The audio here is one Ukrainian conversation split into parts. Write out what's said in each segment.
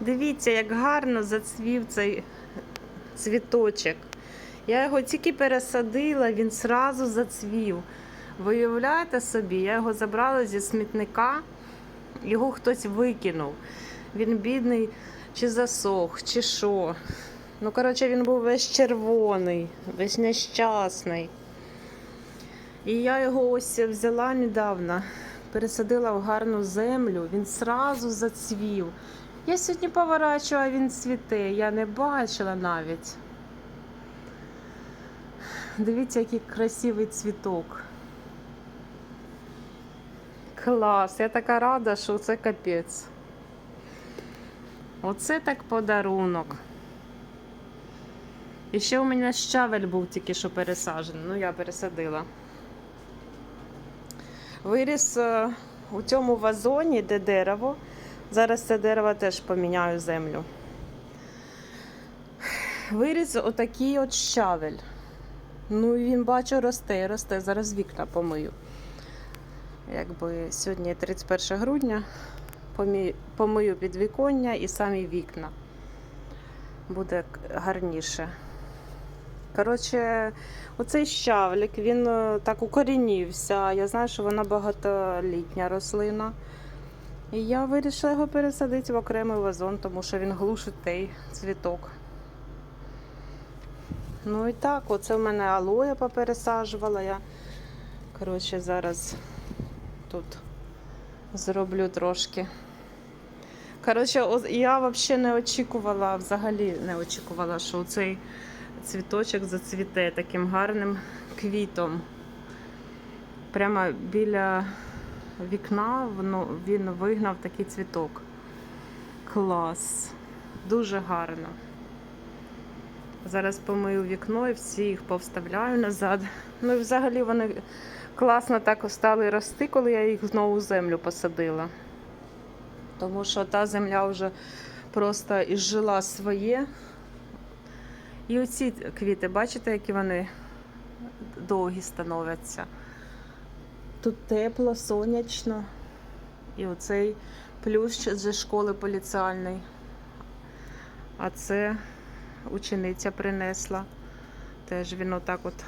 Дивіться, як гарно зацвів цей цвіточок. Я його тільки пересадила, він сразу зацвів. Виявляєте собі, я його забрала зі смітника, його хтось викинув. Він бідний, чи засох, чи що. Ну, коротше, він був весь червоний, весь нещасний. І я його ось взяла недавно, пересадила в гарну землю, він сразу зацвів. Я сьогодні поворачую, а він цвіте. Я не бачила навіть. Дивіться, який красивий цвіток. Клас, я така рада, що це капець. Оце так подарунок. І ще у мене щавель був тільки що пересаджений. Ну, я пересадила. Виріс е, у цьому вазоні, де дерево. Зараз це дерево теж поміняю землю. Виріс отакий от щавель. Ну і він бачу росте, росте. Зараз вікна помию. Якби сьогодні 31 грудня, помию підвіконня і самі вікна. Буде гарніше. Коротше, оцей щавлик, він е, так укорінівся. Я знаю, що вона багатолітня рослина. І я вирішила його пересадити в окремий вазон, тому що він глушить той цвіток. Ну і так, оце в мене алоє попересаджувала. Я коротше, зараз тут зроблю трошки. Коротше, я взагалі не очікувала, взагалі не очікувала, що цей цвіточок зацвіте таким гарним квітом. Прямо біля вікна він вигнав такий цвіток. Клас. Дуже гарно. Зараз помию вікно і всі їх повставляю назад. Ну і взагалі вони класно так стали рости, коли я їх знову в землю посадила. Тому що та земля вже просто ізжила своє. І оці квіти, бачите, які вони довгі становляться. Тут тепло, сонячно. І оцей плющ зі школи поліціальної. А це учениця принесла. Теж він отак от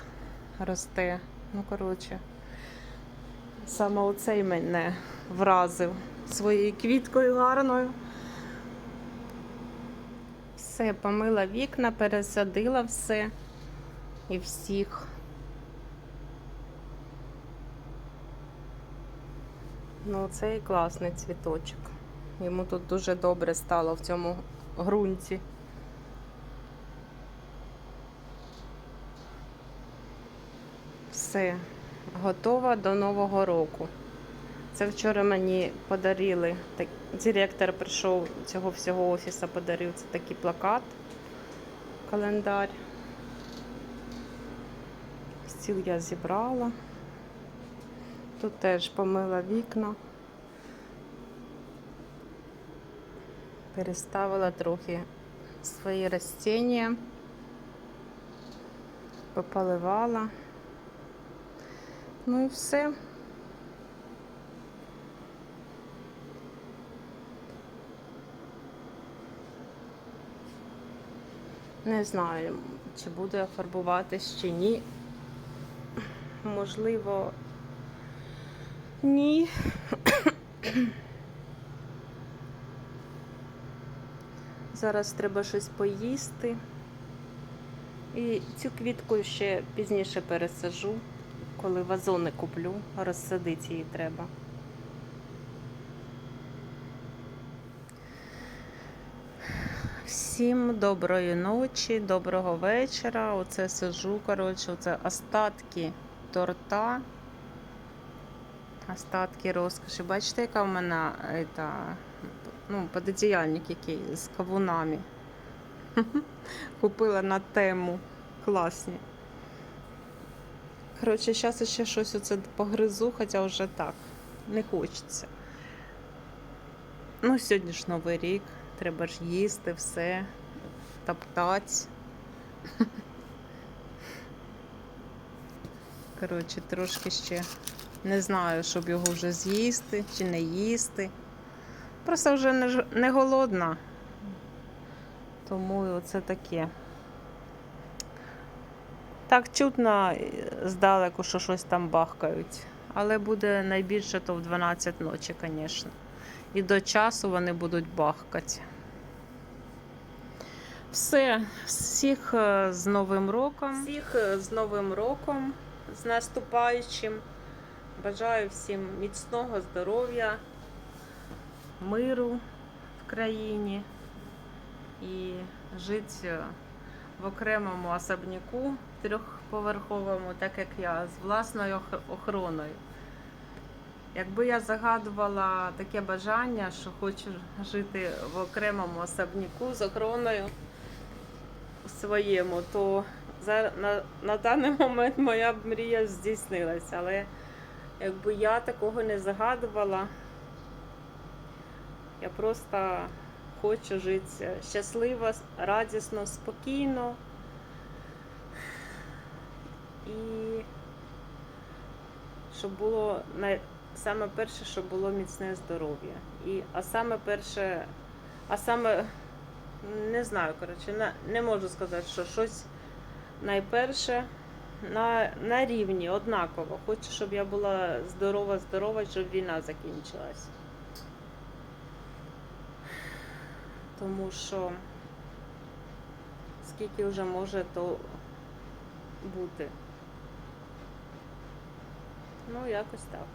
росте. Ну, коротше, саме оцей мене вразив своєю квіткою гарною. Все, помила вікна, пересадила все і всіх. Ну, цей класний цвіточок. Йому тут дуже добре стало в цьому ґрунті. Все, готова до Нового року. Це вчора мені подарили. Так, директор прийшов цього всього офісу, подарив це такий плакат, календар. Стіл я зібрала. Тут теж помила вікна. Переставила трохи свої растіння, пополивала. Ну і все. Не знаю, чи буде фарбуватись чи ні. Можливо, ні. Зараз треба щось поїсти. І цю квітку ще пізніше пересажу, коли вазони куплю, розсадити її треба. Всім доброї ночі, доброго вечора. Оце сижу, коротше, оце остатки торта. Остатки розкоші. Бачите, яка в мене ета, ну, пододіяльник який з кавунами. Купила на тему. Класні. Коротше, зараз ще щось оце погризу, хоча вже так. Не хочеться. Ну, сьогодні ж Новий рік. Треба ж їсти все, топтати. Коротше, трошки ще не знаю, щоб його вже з'їсти чи не їсти. Просто вже не, не голодна. Тому це таке. Так чутно е, здалеку, що щось там бахкають. Але буде найбільше то в 12 ночі, звісно. І до часу вони будуть бахкати. Все, всіх е, з Новим роком. Всіх е, з Новим роком, з наступаючим. Бажаю всім міцного здоров'я, миру в країні і жити в окремому особняку трьохповерховому, так як я, з власною охороною. Якби я загадувала таке бажання, що хочу жити в окремому особняку з охороною своєму, то на, на даний момент моя мрія здійснилася. Але якби я такого не загадувала, я просто хочу жити щасливо, радісно, спокійно. І щоб було саме перше, щоб було міцне здоров'я. І, а саме перше, а саме не знаю, коротше, не можу сказати, що щось найперше на, на рівні однаково. Хочу, щоб я була здорова, здорова, щоб війна закінчилась. Тому що скільки вже може то бути. Ну, якось так.